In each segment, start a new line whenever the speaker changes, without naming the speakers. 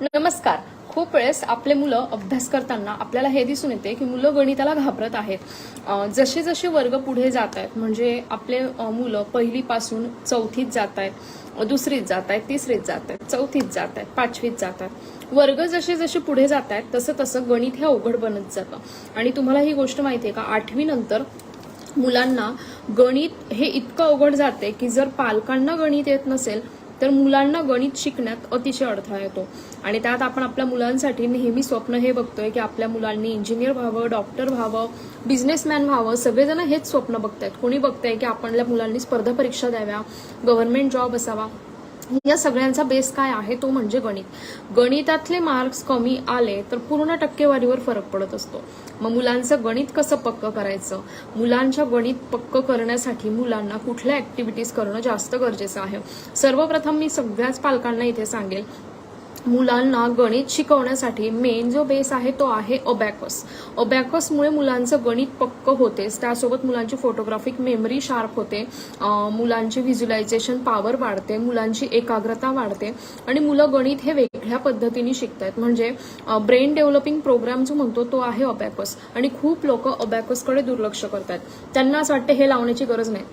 नमस्कार. खूप वेळेस आपले मुलं अभ्यास करताना आपल्याला हे दिसून येते की मुलं गणिताला घाबरत आहेत. जसे जसे वर्ग पुढे जात आहेत म्हणजे आपले मुलं पहिलीपासून चौथीत जात आहेत दुसरीत जात आहेत तिसरीत जात आहेत चौथीत जात आहेत पाचवीत जात आहेत वर्ग जसे जसे पुढे जात आहेत तसं तसं गणित हे अवघड बनत जातं. आणि तुम्हाला ही गोष्ट माहिती आहे का? आठवीनंतर मुलांना गणित हे इतकं अवघड जाते की जर पालकांना गणित येत नसेल तर मुलांना गणित शिकण्यात अतिशय अडथळा येतो. आणि त्यात आपण आपल्या मुलांसाठी नेहमी स्वप्न हे बघतोय की आपल्या मुलांनी इंजिनियर व्हावं डॉक्टर व्हावं बिझनेसमॅन व्हावं सगळेजण हेच स्वप्न बघतायत. कोणी बघतंय की आपल्या मुलांनी स्पर्धा परीक्षा द्याव्या गव्हर्नमेंट जॉब असावा. या सगळ्यांचा बेस काय आहे तो म्हणजे गणित. गणितातले मार्क्स कमी आले तर पूर्ण टक्केवारीवर फरक पडत असतो. मग मुलांचं गणित कसं पक्क करायचं? मुलांच्या गणित पक्क करण्यासाठी मुलांना कुठल्या ऍक्टिव्हिटीज करणं जास्त गरजेचं आहे? सर्वप्रथम मी सगळ्याच पालकांना इथे सांगेल मुलांना गणित शिकवण्यासाठी मेन जो बेस आहे तो आहे अबॅकस ओबॅकसमुळे मुलांचं गणित पक्क होतेच त्यासोबत मुलांची फोटोग्राफिक मेमरी शार्प होते. मुलांची व्हिज्युलायझेशन पॉवर वाढते. मुलांची एकाग्रता वाढते. आणि मुलं गणित हे वेगळ्या पद्धतीने शिकतायत. म्हणजे ब्रेन डेव्हलपिंग प्रोग्राम जो म्हणतो तो आहे ओबॅकस आणि खूप लोक अबॅकसकडे दुर्लक्ष करतात त्यांना असं वाटतं हे लावण्याची गरज नाही.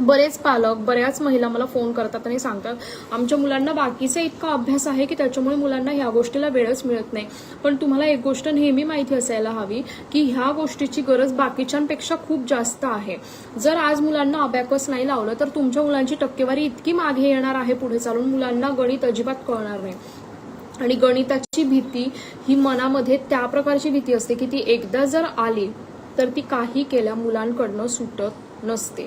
बरेच पालक बऱ्याच महिला मला फोन करतात आणि सांगतात आमच्या मुलांना बाकीचा इतका अभ्यास आहे की त्याच्यामुळे मुलांना ह्या गोष्टीला वेळच मिळत नाही. पण तुम्हाला एक गोष्ट नेहमी माहिती असायला हवी की ह्या गोष्टीची गरज बाकीच्यांपेक्षा खूप जास्त आहे. जर आज मुलांना अबॅकस नाही लावलं तर तुमच्या मुलांची टक्केवारी इतकी मागे येणार आहे पुढे चालून मुलांना गणित अजिबात कळणार नाही. आणि गणिताची भीती ही मनामध्ये त्या प्रकारची भीती असते की ती एकदा जर आली तर ती काही केल्या मुलांकडनं सुटत नसते.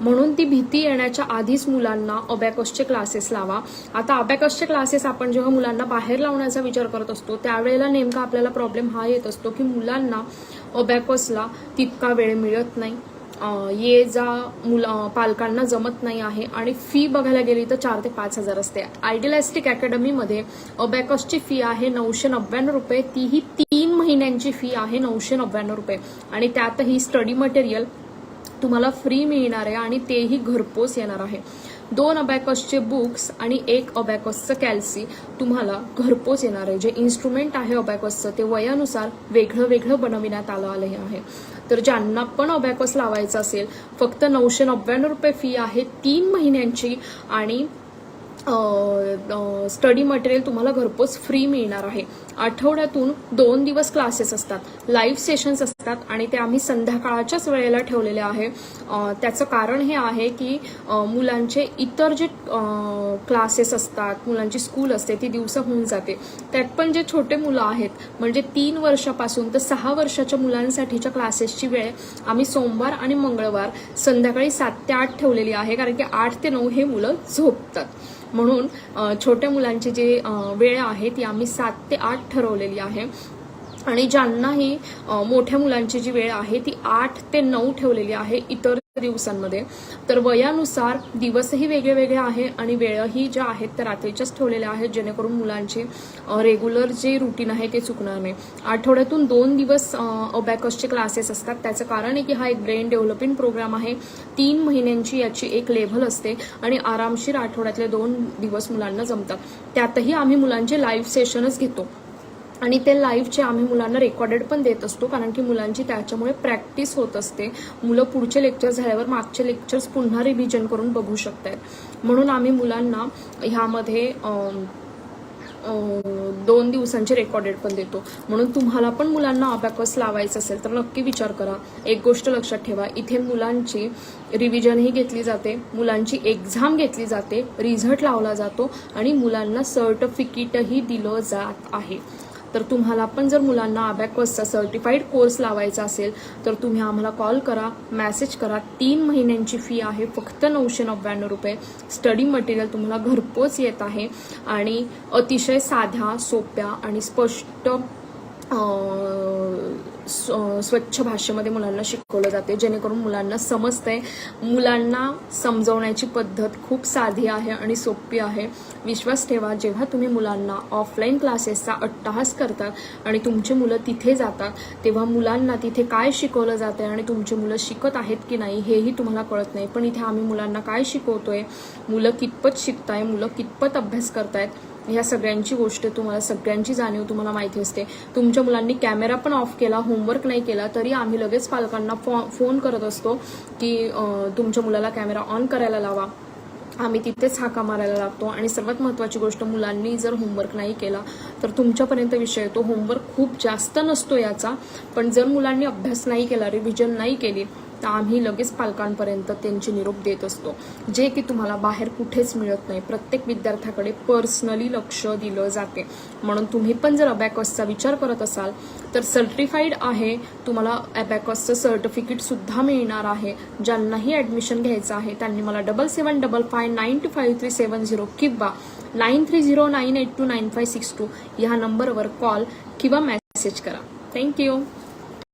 म्हणून ती भीती येण्याच्या आधीच मुलांना अबॅकसचे क्लासेस लावा. आता अबॅकसचे क्लासेस आपण जेव्हा मुलांना बाहेर लावण्याचा विचार करत असतो त्यावेळेला नेमका आपल्याला प्रॉब्लेम हा येत असतो की मुलांना अबॅकसला तितका वेळ मिळत नाही. ये जा मुला पालकांना जमत नाही आहे आणि फी बघायला गेली तर चार ते पाच हजार असते. आयडियलिस्टिक अकॅडमीमध्ये अबॅकसची फी आहे नऊशे नव्याण्णव रुपये तीही तीन महिन्यांची फी आहे नऊशे नव्याण्णव रुपये. आणि त्यातही स्टडी मटेरियल तुम्हाला फ्री मिळणार आहे आणि तेही घरपोच येणार आहे. दोन अबॅकसचे बुक्स आणि एक अबॅकसचं कॅल्सी तुम्हाला घरपोच येणार आहे. जे इन्स्ट्रुमेंट आहे अबॅकसचं ते वयानुसार वेगळं वेगळं बनविण्यात आलं आलं आहे. तर ज्यांना पण अबॅकस लावायचं असेल फक्त नऊशे नव्याण्णव रुपये फी आहे तीन महिन्यांची आणि स्टडी मटेरियल तुम्हाला घरपोच फ्री मिळणार आहे. आठवड्यातून दोन दिवस क्लासेस असतात. लाईव्ह सेशन्स असतात आणि ते आम्ही संध्याकाळच्याच वेळेला ठेवलेले आहे. त्याचं कारण हे आहे की मुलांचे इतर जे क्लासेस असतात मुलांची स्कूल असते ती दिवसा होऊन जाते. त्यात पण जे छोटे मुलं आहेत म्हणजे तीन वर्षापासून तर सहा वर्षाच्या मुलांसाठीच्या क्लासेसची वेळ आम्ही सोमवार आणि मंगळवार संध्याकाळी सात ते आठ ठेवलेली आहे कारण की आठ ते नऊ हे मुलं झोपतात. म्हणून छोट्या मुलांची जी वेळ आहे ती आम्ही सात ते आठ ठरवलेली आहे. आणि ज्यांनाही मोठ्या मुलांची जी वेळ आहे ती आठ ते नऊ ठेवलेली आहे इतर दिवसांमध्ये तर वयानुसार दिवसही वेगळे वेगळे आहे आणि वेळही ज्या आहेत त्या रात्रीच्याच ठेवलेल्या आहेत जेणेकरून मुलांचे रेग्युलर जे रुटीन आहे ते चुकणार नाही. आठवड्यातून दोन दिवस अबॅकसचे क्लासेस असतात. त्याचं कारण आहे की हा एक ब्रेन डेव्हलपिंग प्रोग्राम आहे. तीन महिन्यांची याची एक लेव्हल असते आणि आरामशीर आठवड्यातले दोन दिवस मुलांना जमतात. त्यातही आम्ही मुलांचे लाईव्ह सेशनच घेतो. आणि ते लाईव्हचे आम्ही मुलांना रेकॉर्डेड पण देत असतो कारण की मुलांची त्याच्यामुळे प्रॅक्टिस होत असते. मुलं पुढचे लेक्चर झाल्यावर मागचे लेक्चर्स पुन्हा रिव्हिजन करून बघू शकतात म्हणून आम्ही मुलांना ह्यामध्ये दोन दिवसांचे रेकॉर्डेड पण देतो. म्हणून तुम्हाला पण मुलांना अबॅकस लावायचं असेल तर नक्की विचार करा. एक गोष्ट लक्षात ठेवा इथे मुलांची रिव्हिजनही घेतली जाते मुलांची एक्झाम घेतली जाते रिझल्ट लावला जातो आणि मुलांना सर्टिफिकेटही दिलं जात आहे. तर तुम्हाला पण जर मुलांना अबॅकसचा सर्टिफाईड कोर्स लावायचा असेल तर तुम्ही आम्हाला कॉल करा मॅसेज करा. तीन महिन्यांची फी आहे फक्त नऊशे नव्याण्णव रुपये. स्टडी मटेरियल तुम्हाला घरपोच येत आहे. आणि अतिशय साध्या सोप्या आणि स्पष्ट स्वच्छ भाषेमध्ये मुलांना शिकवलं जाते जेणेकरून मुलांना समजतंय. मुलांना समजवण्याची पद्धत खूप साधी आहे आणि सोपी आहे. विश्वास ठेवा जेव्हा तुम्ही मुलांना ऑफलाईन क्लासेसचा अट्टहास करतात आणि तुमची मुलं तिथे जातात तेव्हा मुलांना तिथे काय शिकवलं जाते आणि तुमची मुलं शिकत आहेत की नाही हेही तुम्हाला कळत नाही. पण इथे आम्ही मुलांना काय शिकवतोय? मुलं कितपत शिकताय? मुलं कितपत अभ्यास करतायत? ह्या सगळ्यांची गोष्ट तुम्हाला सगळ्यांची जाणीव तुम्हाला माहिती असते. तुमच्या मुलांनी कॅमेरा पण ऑफ केला होमवर्क नाही केला तरी आम्ही लगेच पालकांना फो- फोन करत असतो की तुमच्या मुलाला कॅमेरा ऑन करायला लावा. आम्ही तिथेच हाका मारायला लागतो. आणि सर्वात महत्त्वाची गोष्ट मुलांनी जर होमवर्क नाही केला तर तुमच्यापर्यंत विषय येतो. होमवर्क खूप जास्त नसतो याचा. पण जर मुलांनी अभ्यास नाही केला रिव्हिजन नाही केली तर आम्ही लगेच पालकांपर्यंत त्यांचे निरोप देत असतो. जे की तुम्हाला बाहेर कुठेच मिळत नाही. प्रत्येक विद्यार्थ्याकडे पर्सनली लक्ष दिलं जाते. म्हणून तुम्ही पण जर अबॅकॉसचा विचार करत असाल तर सर्टिफाईड आहे. तुम्हाला अबॅकॉसचं सर्टिफिकेटसुद्धा मिळणार आहे. ज्यांनाही ॲडमिशन घ्यायचं आहे त्यांनी मला double seven double five nine two five three seven zero किंवा nine three zero nine eight two nine five six two ह्या नंबरवर कॉल किंवा मेसेज करा. थँक्यू